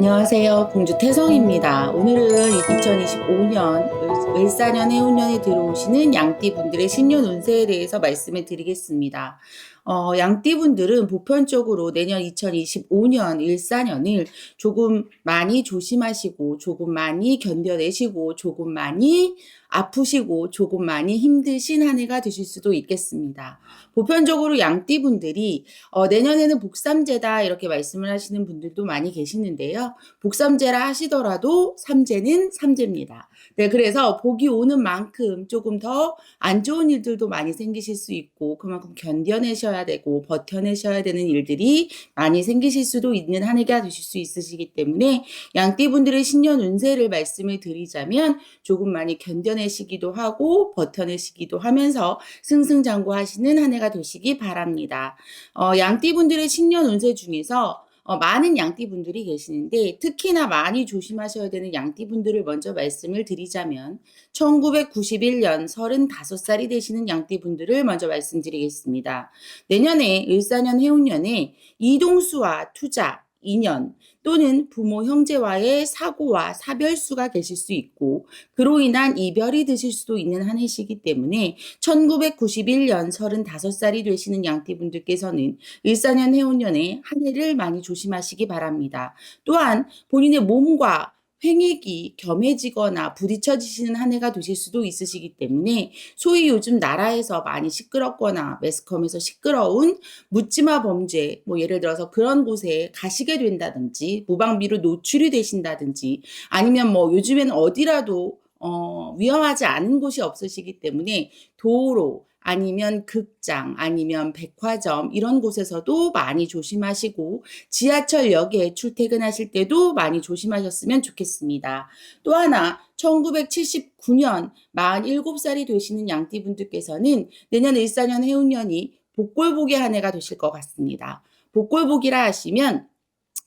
안녕하세요. 공주 태성입니다. 오늘은 2025년 을사년 해운년에 들어오시는 양띠 분들의 신년 운세에 대해서 말씀을 드리겠습니다. 어, 양띠 분들은 보편적으로 내년 2025년 일사년을 조금 많이 조심하시고 조금 많이 견뎌내시고 조금 많이 아프시고 조금 많이 힘드신 한 해가 되실 수도 있겠습니다. 보편적으로 양띠 분들이 어, 내년에는 복삼제다 이렇게 말씀을 하시는 분들도 많이 계시는데요. 복삼제라 하시더라도 삼제는 삼제입니다. 네, 그래서 복이 오는 만큼 조금 더 안 좋은 일들도 많이 생기실 수 있고 그만큼 견뎌내셔야 되고 버텨내셔야 되는 일들이 많이 생기실 수도 있는 한 해가 되실 수 있으시기 때문에 양띠 분들의 신년 운세를 말씀을 드리자면 조금 많이 견뎌내시기도 하고 버텨내시기도 하면서 승승장구하시는 한 해가 되시기 바랍니다. 어, 양띠 분들의 신년 운세 중에서 어, 많은 양띠 분들이 계시는데 특히나 많이 조심하셔야 되는 양띠 분들을 먼저 말씀을 드리자면 1991년 35살이 되시는 양띠 분들을 먼저 말씀드리겠습니다. 내년에 을사년 해운년에 이동수와 투자, 인연 또는 부모 형제와의 사고와 사별수가 계실 수 있고 그로 인한 이별이 드실 수도 있는 한 해시기 때문에 1991년 35살이 되시는 양띠분들께서는 일사년 해운년에 한 해를 많이 조심하시기 바랍니다. 또한 본인의 몸과 횡액이 겸해지거나 부딪혀지시는 한 해가 되실 수도 있으시기 때문에 소위 요즘 나라에서 많이 시끄럽거나 매스컴에서 시끄러운 묻지마 범죄 뭐 예를 들어서 그런 곳에 가시게 된다든지 무방비로 노출이 되신다든지 아니면 뭐 요즘에는 어디라도 어, 위험하지 않은 곳이 없으시기 때문에 도로 아니면 극장, 아니면 백화점 이런 곳에서도 많이 조심하시고 지하철역에 출퇴근하실 때도 많이 조심하셨으면 좋겠습니다. 또 하나 1979년 47살이 되시는 양띠분들께서는 내년 일사년 해운년이 복골복의 한 해가 되실 것 같습니다. 복골복이라 하시면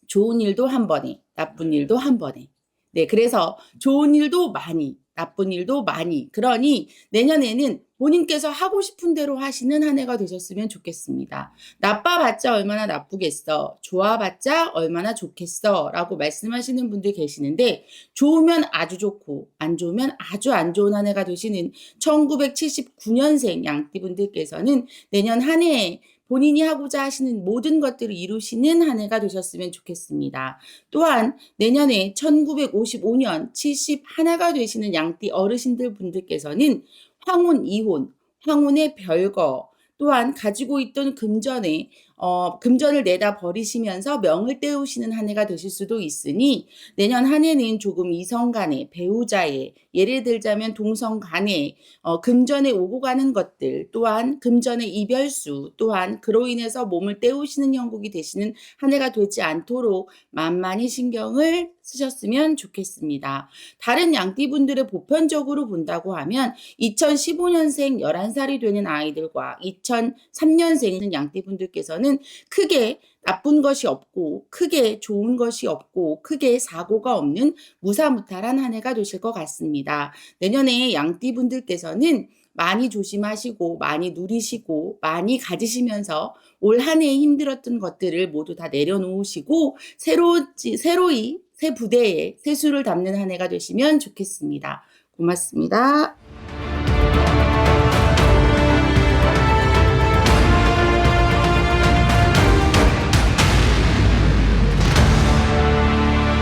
좋은 일도 한 번에, 나쁜 일도 한 번에. 네, 그래서 좋은 일도 많이, 나쁜 일도 많이. 그러니 내년에는 본인께서 하고 싶은 대로 하시는 한 해가 되셨으면 좋겠습니다. 나빠봤자 얼마나 나쁘겠어. 좋아봤자 얼마나 좋겠어. 라고 말씀하시는 분들 계시는데 좋으면 아주 좋고 안 좋으면 아주 안 좋은 한 해가 되시는 1979년생 양띠분들께서는 내년 한 해에 본인이 하고자 하시는 모든 것들을 이루시는 한 해가 되셨으면 좋겠습니다. 또한 내년에 1955년 71가 되시는 양띠 어르신들 분들께서는 황혼 이혼, 황혼의 별거, 또한 가지고 있던 금전에 어, 금전을 내다 버리시면서 명을 떼우시는 한 해가 되실 수도 있으니 내년 한 해는 조금 이성 간에 배우자의 예를 들자면 동성 간에 어, 금전에 오고 가는 것들 또한 금전의 이별수 또한 그로 인해서 몸을 떼우시는 형국이 되시는 한 해가 되지 않도록 만만히 신경을 쓰셨으면 좋겠습니다. 다른 양띠분들의 보편적으로 본다고 하면 2015년생 11살이 되는 아이들과 2003년생 양띠분들께서는 크게 나쁜 것이 없고 크게 좋은 것이 없고 크게 사고가 없는 무사무탈한 한 해가 되실 것 같습니다. 내년에 양띠분들께서는 많이 조심하시고 많이 누리시고 많이 가지시면서 올 한 해에 힘들었던 것들을 모두 다 내려놓으시고 새로 새로이 새 부대에 새 수를 담는 한 해가 되시면 좋겠습니다. 고맙습니다.